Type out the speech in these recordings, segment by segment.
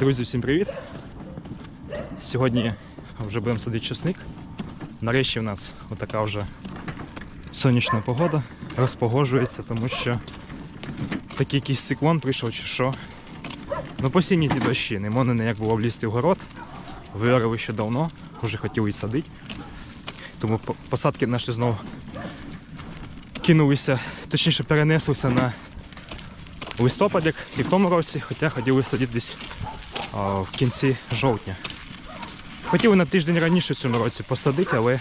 Друзі, всім привіт! Сьогодні вже будемо садити чесник. Нарешті в нас отака вже сонячна погода розпогожується, тому що такий якийсь циклон прийшов чи що. Ну постійні ті дощі, не можна ніяк було влізти в город. Виорили ще давно, вже хотіли і садити. Тому посадки наші знову кинулися, точніше перенеслися на листопад, як і в тому році, хоча хотіли садити десь в кінці жовтня. Хотіли на тиждень раніше в цьому році посадити, але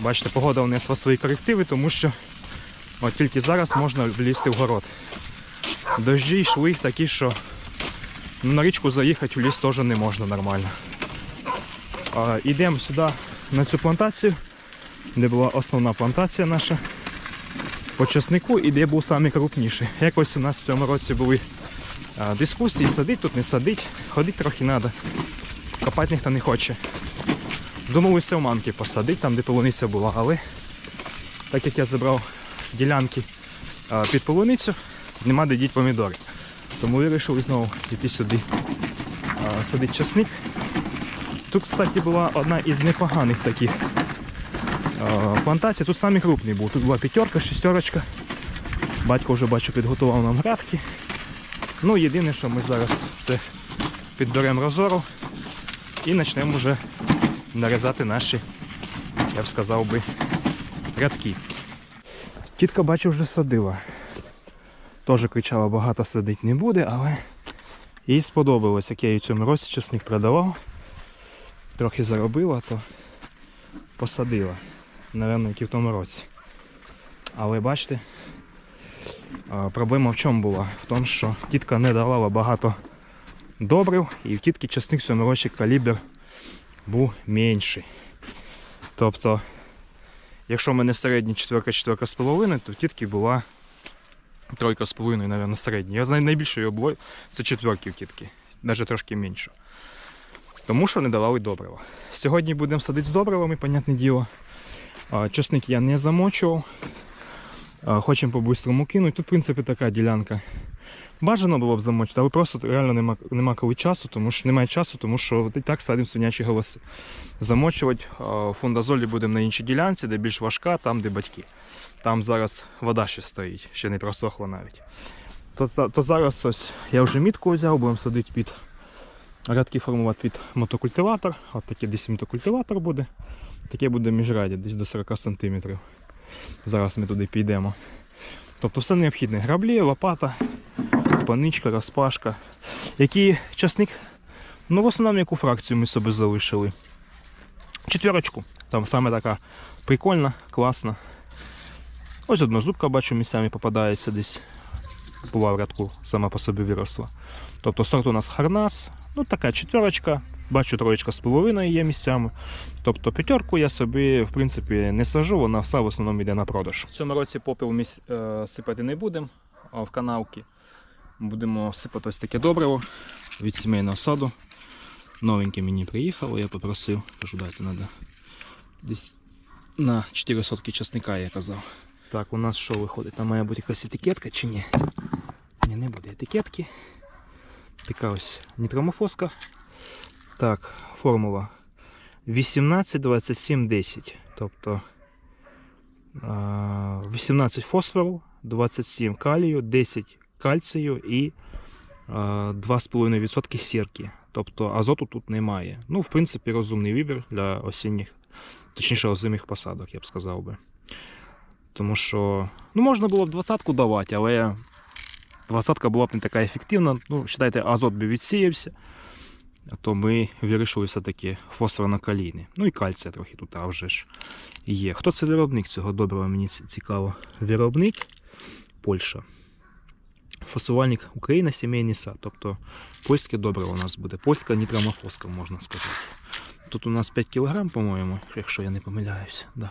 бачите, погода внесла свої корективи, тому що от тільки зараз можна влізти в город. Дощі йшли такі, що ну, на річку заїхати в ліс теж не можна нормально. Йдемо сюди на цю плантацію, де була основна плантація наша по часнику і де був найкрупніший. Якось у нас в цьому році були дискусії, садить тут, не садить, ходити трохи треба. Копати ніхто не хоче. Думалися в манки посадити, там де полуниця була, але так як я забрав ділянки під полуницю, нема де діти помідори. Тому вирішив знову йти сюди садити часник. Тут, кстати, була одна із непоганих таких плантацій. Тут самий крупний був. Тут була п'ятерка, шестерочка. Батько вже бачу підготував нам градки. Ну, єдине, що ми зараз це підберемо розору і почнемо вже нарізати наші, я б сказав би, рядки. Тітка бачу вже садила. Теж кричала, багато садити не буде, але їй сподобалось, як я їй цьому році чесник продавав. Трохи заробила, то посадила. Напевно, як і в тому році. Але бачите, проблема в чому була? В тому, що тітка не давала багато добрив, і в тітки часник в калібр був менший. Тобто, якщо в мене середній четверка, четверка з половиною, то в тітки була тройка з половиною, мабуть, середня. Я знаю, найбільше його було це четверки в тітки, навіть трошки менше. Тому що не давали добрива. Сьогодні будемо садити з добривами, понятне діло. Часник я не замочував. Хочемо по-бистрому кинути. Тут, в принципі, така ділянка. Бажано було б замочити, але просто реально нема, нема коли часу, тому що немає часу, тому що і так садимо свинячі голоси. Замочувати фундазолі будемо на іншій ділянці, де більш важка, там, де батьки. Там зараз вода ще стоїть, ще не просохла навіть. То, то, то зараз ось я вже мітку взяв, будемо садити під рядки формувати під мотокультиватор. От такий десь мотокультиватор буде. Таке буде міжраді, десь до 40 см. Зараз ми туди підемо. Тобто все необхідне. Граблі, лопата, паничка, розпашка. Який часник? Ну, в основному яку фракцію ми собі залишили. Четверочку. Там саме така прикольна, класна. Ось однозубка, бачу, місцями попадається десь. Була в рядку, сама по собі виросла. Тобто сорт у нас харнас, ну така четверочка, бачу троєчка з половиною є місцями. Тобто п'ятерку я собі в принципі не сажу, вона все в основному йде на продаж. В цьому році попіл ми е, сипати не будемо в канавки. Будемо сипати ось таке добриво від сімейного саду. Новеньке мені приїхало, я попросив, кажу, дайте треба десь на 4 сотки часника, я казав. Так, у нас що виходить? Там має бути якась етикетка чи ні? Ні, не буде етикетки. Така ось нітромофоска. Так, формула 18, 27, 10. Тобто 18 фосфору, 27 калію, 10 кальцію і 2,5% сірки. Тобто азоту тут немає. Ну, в принципі, розумний вибір для осінніх, точніше озимих посадок, я б сказав би. Тому що ну, можна було б 20-ку давати, але 20-ка була б не така ефективна. Ну, вважайте, азот би відсіявся. То ми вирішили все-таки фосфорно-калійний. Ну і кальція трохи тут а вже ж є. Хто це виробник цього доброго, мені цікаво. Виробник Польща. Фасувальник Україна, сімейний сад. Тобто польське добриво у нас буде. Польська нітромофоска, можна сказати. Тут у нас 5 кг, по-моєму, якщо я не помиляюсь. Да.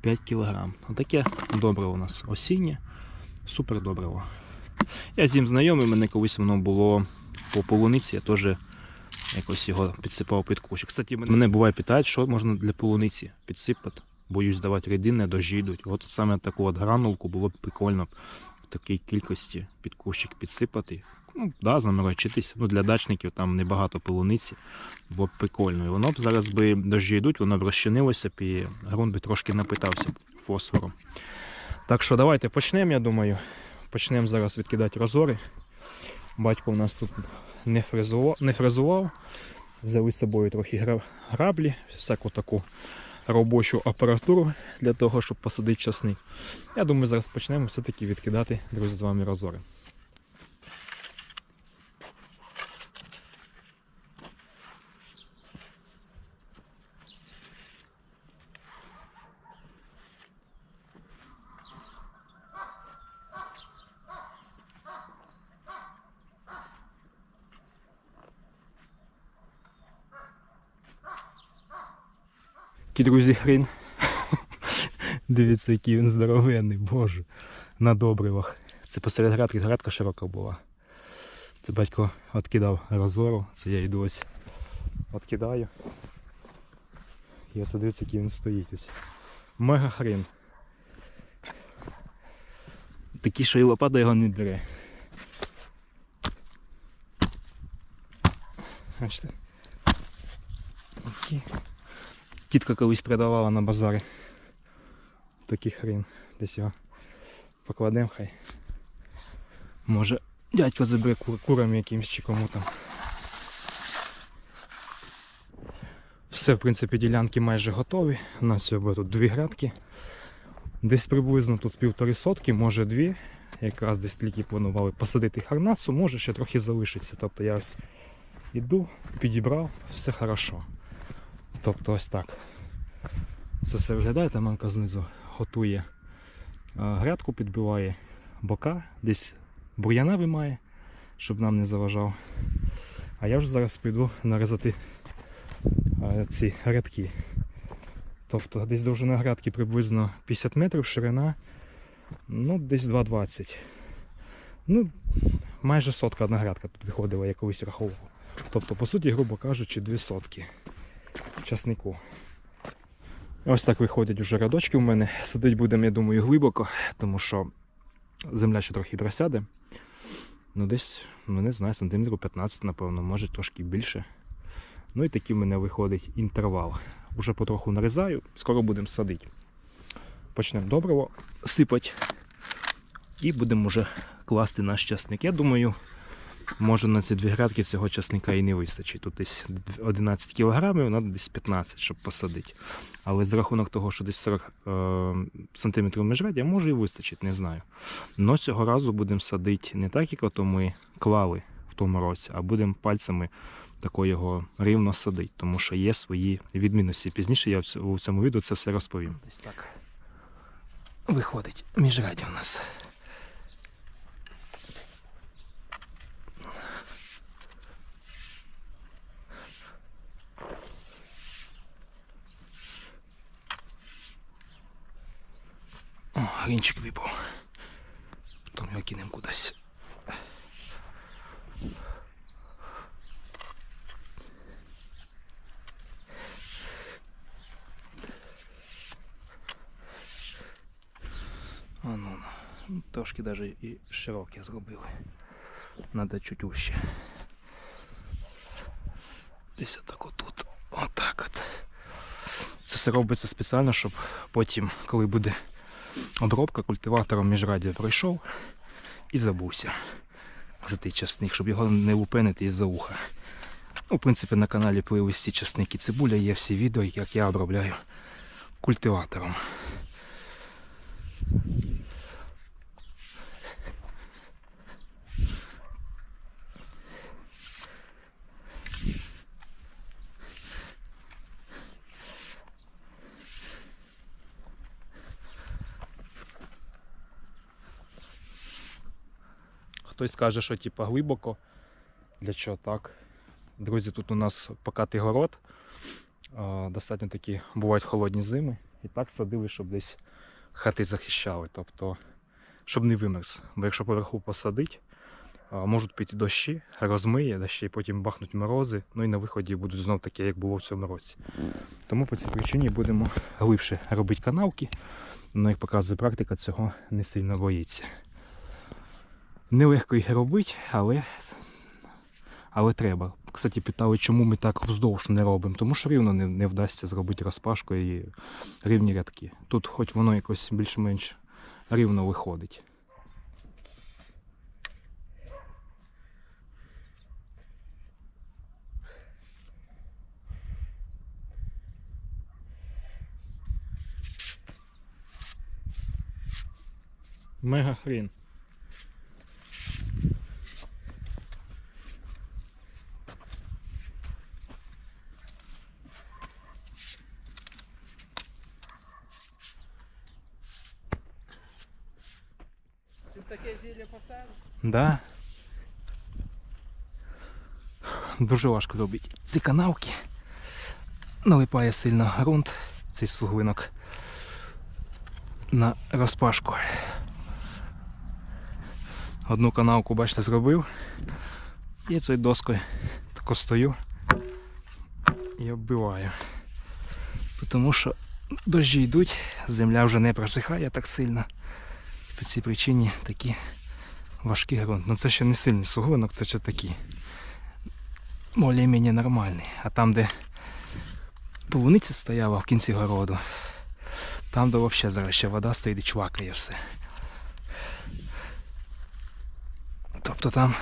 5 кг. Отаке добриво у нас осіннє. Супер добриво. Я з ним знайомий, мене колись воно було по полуниці, я теж якось його підсипав під кущик. Кстати, мене буває питають, що можна для полуниці підсипати. Боюсь давати рідини, дожі йдуть. От саме таку от гранулку було б прикольно в такій кількості під кущик підсипати. ну, да, заморочитись. Ну, для дачників там небагато полуниці, було б прикольно. І воно б зараз би дощі йдуть, воно б розчинилося б і ґрунт би трошки напитався б фосфором. Так що давайте почнемо, я думаю. Почнемо зараз відкидати розори. Батько у нас тут не фрезував, не фрезував. Взяли з собою трохи граблі, всяку таку робочу апаратуру для того, щоб посадити часник. Я думаю, зараз почнемо все-таки відкидати, друзі, з вами розори. Такий, друзі, хрін. Дивіться, який він здоровенний, боже. На добривах. Це посеред градки, градка широка була. Це батько відкидав розору, це я йду ось відкидаю. І ось дивіться, який він стоїть ось. Мега хрін. Такий, що і лопата його не бере. Бачите? Такий. Тітка колись продавала на базарі. Такий хрін. Десь його покладемо хай. Може дядько забере кур курам якимсь чи кому там. Все, в принципі, ділянки майже готові. У нас всього тут дві грядки. Десь приблизно тут півтори сотки, може дві. Якраз десь тільки планували посадити харнацу, може ще трохи залишиться. Тобто я ось іду, підібрав, все хорошо. Тобто ось так. Це все виглядає, там мамка знизу готує грядку, підбиває бока, десь бур'яна вимає, щоб нам не заважав. А я вже зараз піду нарізати ці грядки. Тобто десь довжина грядки приблизно 50 метрів, ширина ну, десь 2,20. Ну, майже сотка одна грядка тут виходила, я колись рахував. Тобто, по суті, грубо кажучи, дві сотки часнику. Ось так виходять уже рядочки у мене. Садить будемо, я думаю, глибоко, тому що земля ще трохи просяде. Ну, десь, ну не знаю, сантиметрів 15, напевно, може трошки більше. Ну і такий в мене виходить інтервал. Уже потроху нарізаю, скоро будемо садити. Почнемо добриво сипати. І будемо вже класти наш часник. Я думаю, може на ці дві грядки цього часника і не вистачить. Тут десь 11 кілограмів, треба десь 15, щоб посадити. Але з рахунок того, що десь 40 е, сантиметрів міжрядя, може і вистачить, не знаю. Но цього разу будемо садити не так, як ото ми клали в тому році, а будемо пальцями тако його рівно садити, тому що є свої відмінності. Пізніше я у цьому відео це все розповім. Десь так виходить міжрядя у нас. О, грінчик випав. Потім його кинемо кудись. А ну, ну, трошки навіть і широке зробили. Надо чуть уще. Десь отак отут. Отак от. Це все робиться спеціально, щоб потім, коли буде обробка культиватором міжрадіо пройшов і забувся за той часник, щоб його не лупинити із-за уха. Ну, в принципі, на каналі плейлисті часники цибуля є всі відео, як я обробляю культиватором. Хтось скаже, що типа глибоко. Для чого так? Друзі, тут у нас покатий город. Достатньо такі бувають холодні зими. І так садили, щоб десь хати захищали. Тобто, щоб не вимерз. Бо якщо поверху посадить, можуть піти дощі, розмиє, й потім бахнуть морози, ну і на виході будуть знов такі, як було в цьому році. Тому по цій причині будемо глибше робити канавки. Ну, як показує практика, цього не сильно боїться. Нелегко їх робити, але, але треба. Кстати, питали, чому ми так вздовж не робимо. Тому що рівно не, не вдасться зробити розпашку і рівні рядки. Тут хоч воно якось більш-менш рівно виходить. Мега хрін. Тут таке зілля посадиш? Да. Дуже важко робити ці канавки. Налипає сильно ґрунт, цей суглинок на розпашку. Одну канавку, бачите, зробив. І цією доскою тако стою і оббиваю. Тому що дощі йдуть, земля вже не просихає так сильно. По цій причині такі важкий ґрунт. Ну це ще не сильний суглинок, це ще такий. Более-менее нормальний. А там, де полуниця стояла в кінці городу, там де взагалі зараз ще вода стоїть і чвакає все. Тобто там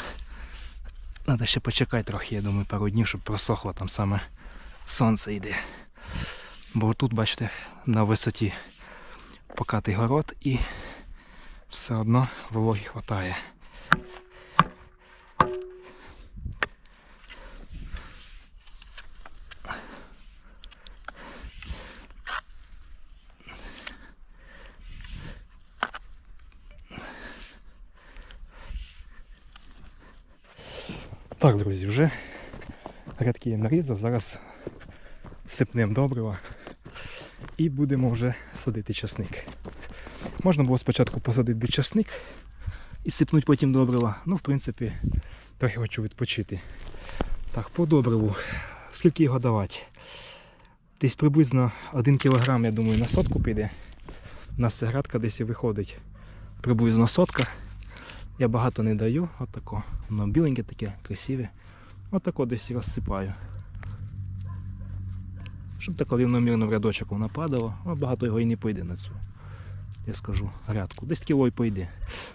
треба ще почекати трохи, я думаю, пару днів, щоб просохло там саме сонце йде. Бо тут, бачите, на висоті покатий город і все одно вологі хватає. Так, друзі, вже рядки я нарізав, зараз сипнемо добрива і будемо вже садити часник. Можна було спочатку посадити би часник і сипнути потім добрива. Ну, в принципі, трохи хочу відпочити. Так, по добриву. Скільки його давати? Десь приблизно 1 кг, я думаю, на сотку піде. У нас градка десь і виходить приблизно сотка. Я багато не даю, отако. Воно біленьке таке, красиве. Отако десь розсипаю. Щоб тако рівномірно в рядочок воно падало, а багато його і не пойде на цю я скажу, грядку. Десь кіло й пойде.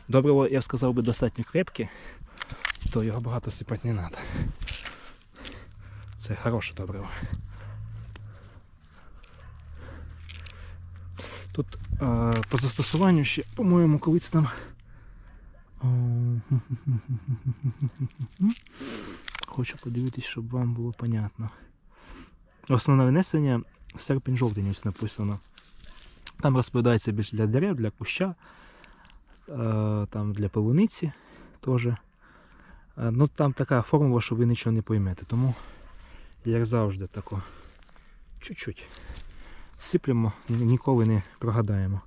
Добриво, я сказав би, достатньо крепке, то його багато сипати не треба. Це хороше добриво. Тут е, по застосуванню ще, по-моєму, колись там. Хочу подивитись, щоб вам було понятно. Основне внесення серпень жовтень ось написано. Там розповідається більш для дерев, для куща, е, там для полуниці теж. Е, Ну, там така формула, що ви нічого не поймете. Тому, як завжди, тако чуть-чуть сиплемо, ніколи не прогадаємо.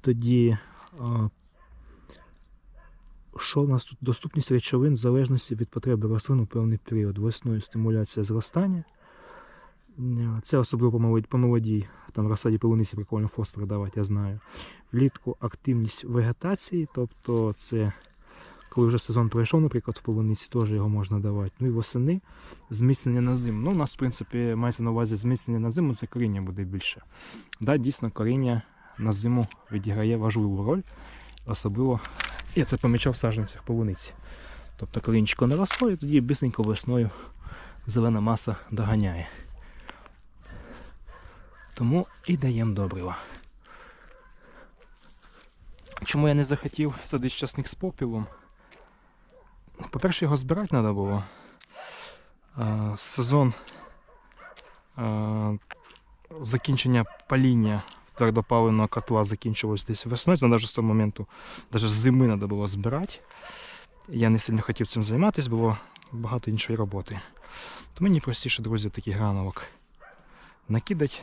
Тоді, е, що у нас тут? Доступність речовин в залежності від потреби рослин у певний період. Весною стимуляція зростання. Це особливо по молодій. Там в розсаді полуниці прикольно фосфор давати, я знаю. Влітку активність вегетації, тобто це коли вже сезон пройшов, наприклад, в полуниці, теж його можна давати. Ну і восени зміцнення на зиму. Ну, у нас, в принципі, мається на увазі зміцнення на зиму, це коріння буде більше. Да, дійсно, коріння на зиму відіграє важливу роль, особливо я це помічав в саджанцях полуниці. Тобто корінчико не росло, і тоді бисенько весною зелена маса доганяє. Тому і даємо добрива. Чому я не захотів садити часник з попілом? По-перше, його збирати треба було. Сезон закінчення паління твердопаливного котла закінчилось десь весною. Це навіть з того моменту, навіть з зими треба було збирати. Я не сильно хотів цим займатися, було багато іншої роботи. То мені простіше, друзі, такий гранулок накидати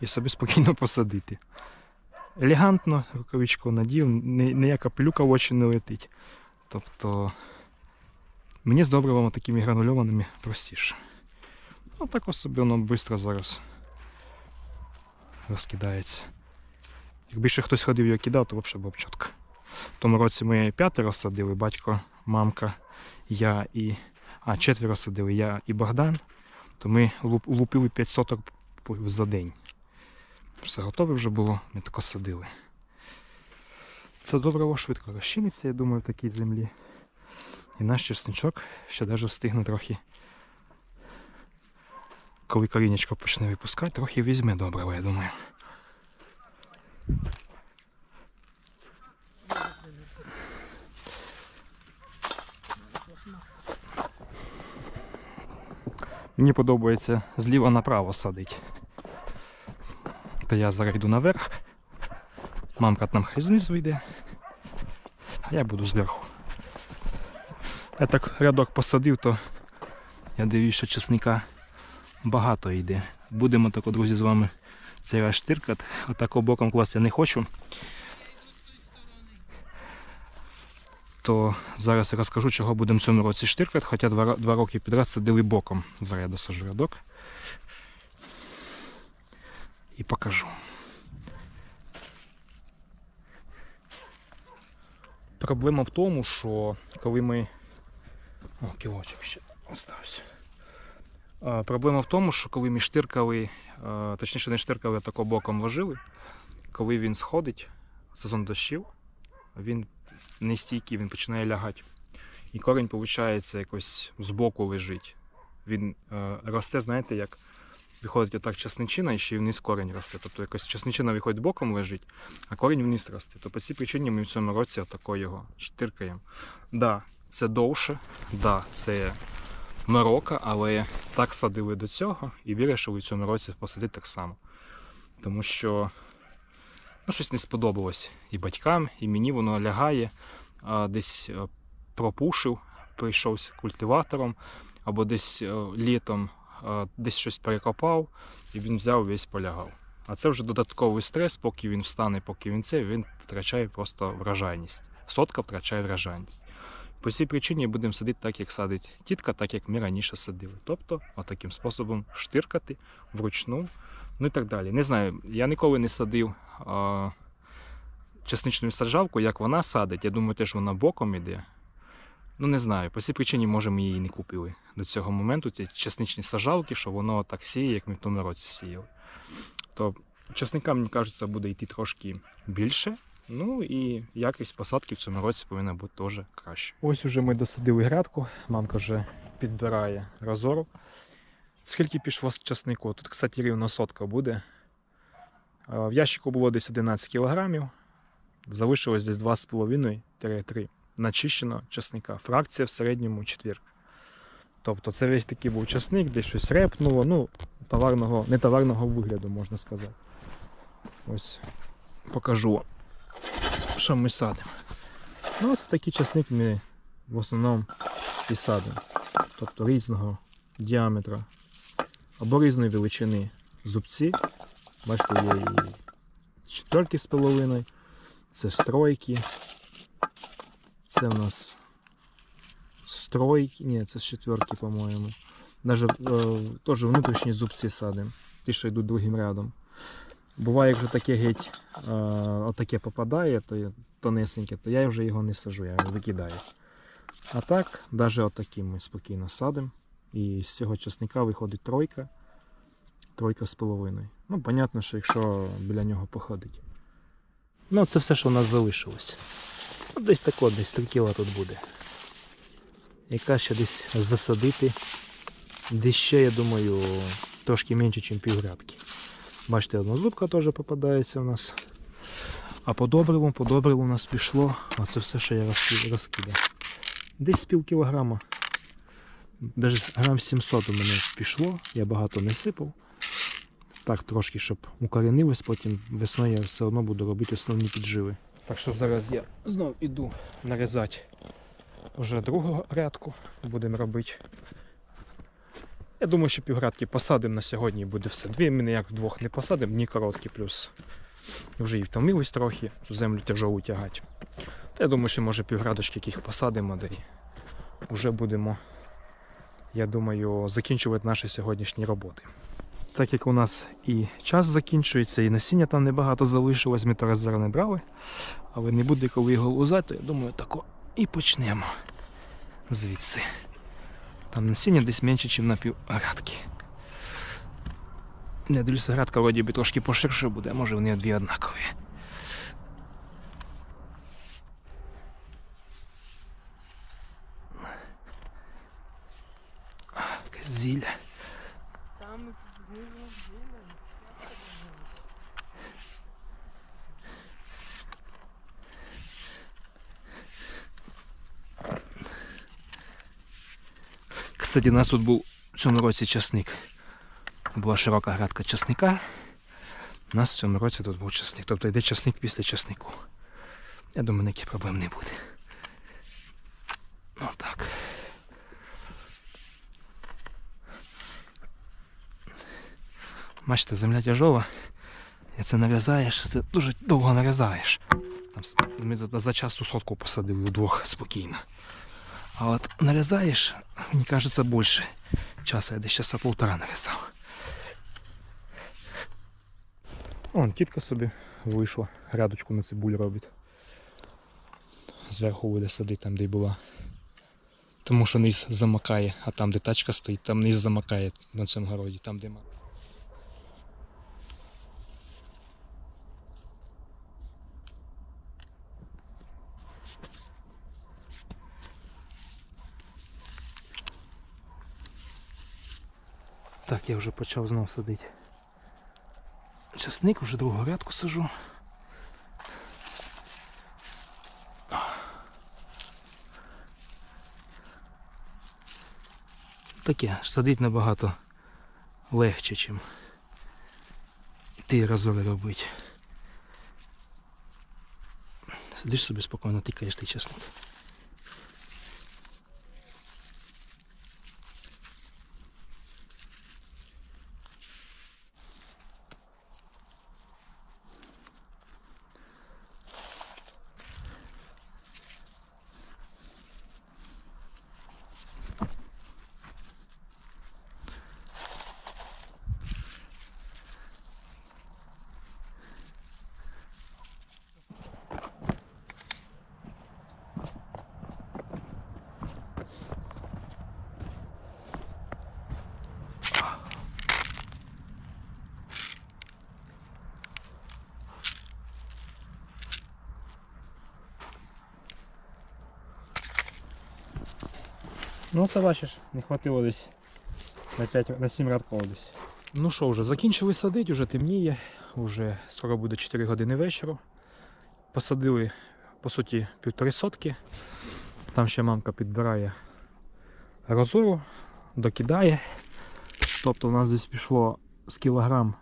і собі спокійно посадити. Елегантно рукавичку надів, ніяка пилюка в очі не летить. Тобто мені з добривами такими гранульованими простіше. Ну так ось собі воно швидко зараз розкидається. Якби ще хтось ходив і кидав, то взагалі було б чітко. В тому році ми п'ятеро садили, батько, мамка, я і. А, четверо садили, я і Богдан. То ми лупили 5 соток за день. Все готове вже було, ми тако садили. Це добриво швидко розчиниться, я думаю, в такій землі. І наш чесничок ще навіть встигне трохи, коли корінечко почне випускати, трохи візьме добриво, я думаю. Мені подобається зліва направо садити. То я зараз йду наверх. Мамка там хай знизу йде. А я буду зверху. Я так рядок посадив, то я дивлюсь, що чесника багато йде. Будемо так, друзі, з вами цей раз штиркати. Отако боком класти я не хочу. То зараз я розкажу, чого будемо в цьому році штиркати, хоча два, два роки підряд садили боком. Зараз я досажу рядок. І покажу. Проблема в тому, що коли ми. О, кілочок ще остався. Проблема в тому, що коли ми штиркали, точніше не штиркали, а тако боком ложили, коли він сходить, сезон дощів, він не стійкий, він починає лягати. І корінь, виходить, якось збоку лежить. Він росте, знаєте, як виходить отак часничина, і ще й вниз корінь росте. Тобто якось часничина виходить боком лежить, а корінь вниз росте. То по цій причині ми в цьому році отако його штиркаємо. Да, це довше, да, це морока, але так садили до цього і вирішили в цьому році посадити так само. Тому що ну, щось не сподобалось і батькам, і мені воно лягає, а десь е, пропушив, прийшовся культиватором, або десь е, літом десь щось перекопав, і він взяв весь полягав. А це вже додатковий стрес, поки він встане, поки він це, він втрачає просто вражайність. Сотка втрачає вражайність. По цій причині будемо садити так, як садить тітка, так як ми раніше садили. Тобто, отаким способом штиркати вручну, ну і так далі. Не знаю, я ніколи не садив а, чесничною саджавкою, як вона садить. Я думаю, теж вона боком іде. Ну, не знаю. По цій причині, може, ми її не купили до цього моменту. Ці чесничні саджавки, що воно так сіє, як ми в тому році сіяли. То чесника, мені кажеться, буде йти трошки більше. Ну і якість посадки в цьому році повинна бути теж краще. Ось уже ми досадили грядку, мамка вже підбирає розору. Скільки пішло з часнику? Тут, кстати, рівно сотка буде. В ящику було десь 11 кілограмів. Залишилось десь 2,5-3 начищено часника. Фракція в середньому четвірка. Тобто це весь такий був часник, десь щось репнуло, ну, товарного, не товарного вигляду, можна сказати. Ось покажу що ми садимо. Ну, ось такий часник ми в основному і садимо. Тобто різного діаметра або різної величини зубці. Бачите, є і четверки з половиною, це стройки. Це в нас стройки. Ні, це з четверки, по-моєму. Даже е, теж внутрішні зубці садимо. Ті, що йдуть другим рядом. Буває, якщо таке геть е, отаке попадає, то тонесеньке, то я вже його не сажу, я його викидаю. А так, навіть отаким ми спокійно садимо. І з цього часника виходить тройка, тройка з половиною. Ну, понятно, що якщо біля нього походить. Ну, це все, що у нас залишилось. Ну, десь тако, десь 3 кіла тут буде. Яка ще десь засадити. Десь ще, я думаю, трошки менше, ніж півгрядки. Бачите, одна зубка теж попадається у нас. А по добриву, по добриву у нас пішло. Оце все, що я розки- розкидав. Десь пів кілограма. Навіть грам 700 у мене пішло, я багато не сипав. Так, трошки, щоб укорінилось, потім весною я все одно буду робити основні підживи. Так що зараз я знову іду нарізати вже другу рядку. Будемо робити. Я думаю, що півградки посадимо на сьогодні і буде все. Дві ми ніяк вдвох не посадимо, ні короткі плюс. Вже і втомились трохи, цю землю тяжелу тягати. Та я думаю, що може півградочки яких посадимо, де вже будемо, я думаю, закінчувати наші сьогоднішні роботи. Так як у нас і час закінчується, і насіння там небагато залишилось, ми то раз зараз не брали, але не буде коли його лузати, я думаю, тако і почнемо звідси. Там насіння десь менше, ніж на пів грядки. Я дивлюся, грядка вроді би трошки поширше буде, може вони дві однакові. Зілля. Кстати, у нас тут був в цьому році часник. Була широка градка часника. У нас в цьому році тут був часник. Тобто йде часник після часнику. Я думаю, ніяких проблем не буде. Ну так. Бачите, земля тяжова. І це нарізаєш, це дуже довго нарізаєш. Там ми за, за час ту сотку посадили удвох спокійно. А от нарізаєш, мені кажеться, більше часу. Я десь часа полтора нарізав. Вон, тітка собі вийшла, грядочку на цибуль робить. Зверху буде садити там, де й була. Тому що низ замакає, а там, де тачка стоїть, там низ замакає на цьому городі, там, де ма. Я вже почав знов садити. Часник вже другу рядку сажу. Таке, садити набагато легше, чим ті розори робити. Сидиш собі спокійно, тикаєш той часник. Ну це бачиш, не хватило десь на 5, на 7 радков десь. Ну що, вже закінчили садити, вже темніє, вже скоро буде 4 години вечора. Посадили, по суті, півтори сотки. Там ще мамка підбирає розору, докидає. Тобто у нас десь пішло з кілограм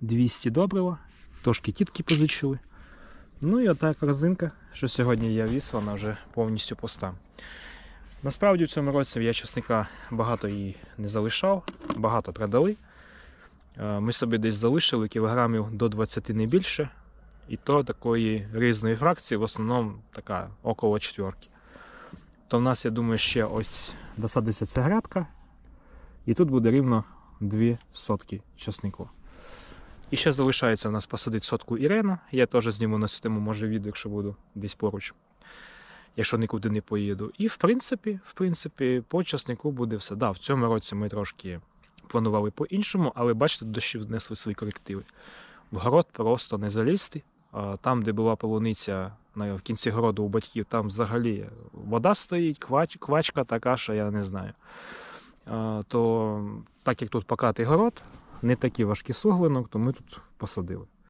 200 добрива, трошки тітки позичили. Ну і отак розинка, що сьогодні я віз, вона вже повністю пуста. Насправді в цьому році я часника багато її не залишав, багато продали. Е, Ми собі десь залишили кілограмів до 20 не більше. І то такої різної фракції, в основному така около четверки. То в нас, я думаю, ще ось досадиться ця грядка. І тут буде рівно 2 сотки часнику. І ще залишається у нас посадити сотку Ірена. Я теж зніму на цю тему, може, відео, якщо буду десь поруч якщо нікуди не поїду. І в принципі, в принципі, по часнику буде все. Да, в цьому році ми трошки планували по-іншому, але бачите, дощі внесли свої корективи. В город просто не залізти. Там, де була полуниця в кінці городу у батьків, там взагалі вода стоїть, квач, квачка така, що я не знаю. То так як тут покатий город, не такий важкий суглинок, то ми тут посадили.